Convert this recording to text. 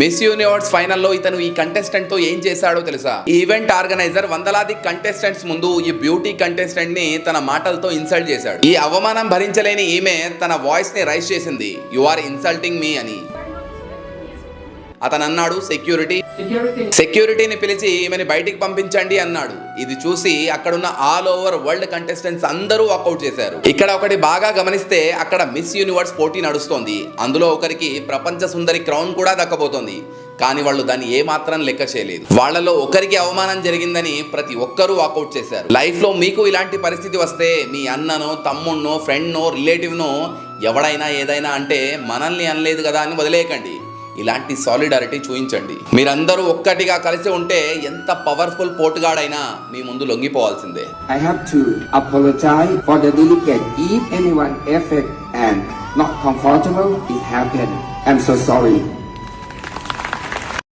Miss universe ఫైనల్లో ఇతను ఈ కంటెస్టెంట్తో ఏం చేశాడో తెలుసా? ఈవెంట్ ఆర్గనైజర్ వందలాది కంటెస్టెంట్స్ ముందు ఈ బ్యూటీ కంటెస్టెంట్ని తన మాటలతో ఇన్సల్ట్ చేశాడు. ఈ అవమానం భరించలేని ఈమె తన వాయిస్ని రైస్ చేసింది. యు ఆర్ ఇన్సల్టింగ్ మీ అని. అతను అన్నాడు సెక్యూరిటీ. సెక్యూరిటీని పిలిచి ఈమెని బయటికి పంపించండి అన్నాడు. ఇది చూసి అక్కడున్న ఆల్ ఓవర్ వరల్డ్ కంటెస్టెంట్స్ అందరూ వాకౌట్ చేశారు. ఇక్కడ ఒకటి బాగా గమనిస్తే అక్కడ మిస్ యూనివర్స్ పోటీ నడుస్తోంది. అందులో ఒకరికి ప్రపంచ సుందరి క్రౌన్ కూడా దక్కబోతోంది. కానీ వాళ్ళు దాన్ని ఏ మాత్రం లెక్క చేయలేదు. వాళ్ళలో ఒకరికి అవమానం జరిగిందని ప్రతి ఒక్కరూ వాకౌట్ చేశారు. లైఫ్లో మీకు ఇలాంటి పరిస్థితి వస్తే మీ అన్ననో తమ్ముణ్ణో ఫ్రెండ్నో రిలేటివ్నో ఎవడైనా ఏదైనా అంటే మనల్ని అనలేదు కదా అని వదిలేయకండి. ఇలాంటి సాలిడారిటీ చూపించండి మీరందరూ ఒక్కటిగా కలిసి ఉంటే ఎంత పవర్ఫుల్ పోటుగాడైనా మీ ముందు లొంగిపోవాల్సిందే. I have to apologise for the delay can ఈ anyone effect and not comfortable it happen I am so